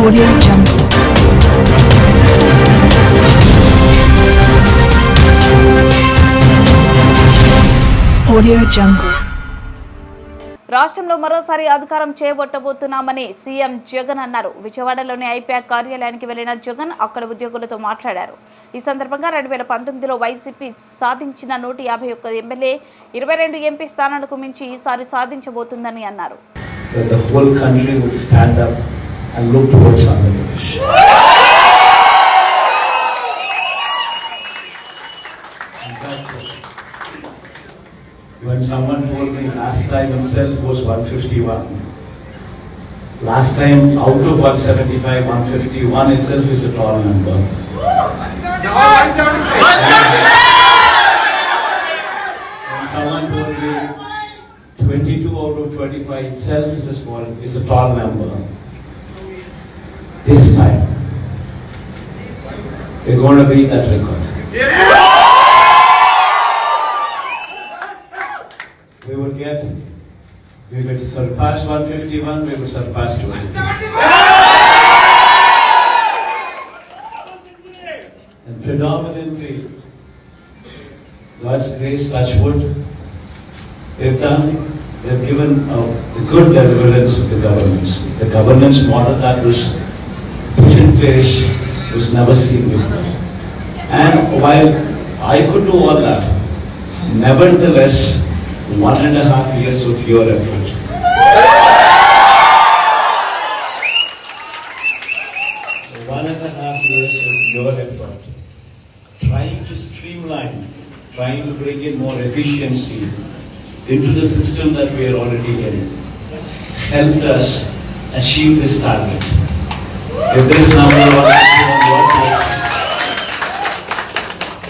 Audio Jungle. Audio Jungle. రాష్ట్రంలో మరోసారి అధికారం చేపట్టబోతున్నామని సీఎం జగన్ అన్నారు విజయవాడలోని ఐపాక్ కార్యాలయానికి వెళ్ళిన జగన్ అక్కడ ఉద్యోగులతో మాట్లాడారు ఈ సందర్భంగా రెండు వేల పంతొమ్మిదిలో వైసీపీ సాధించిన నూట యాభై ఒక్క ఎమ్మెల్యే ఇరవై రెండు ఎంపీ స్థానాలకు మించి ఈసారి సాధించబోతుందని అన్నారు and look towards Pradesh. When someone told me last time itself was 151, last time out of 175, 151 itself is a tall number. When someone told me 22 out of 25 itself is a small, is a tall number. This time, we're going to beat that record. We will get, we will surpass 151, we will surpass 250. And predominantly, God's grace, touch wood, they've done, they've given uh, the good deliverance of the governance. The governance model that was place was never seen before. And while I could do all that, nevertheless, one and a half years of your effort. One and a half years of your effort, trying to streamline, trying to bring in more efficiency into the system that we are already in, helped us achieve this target. If this number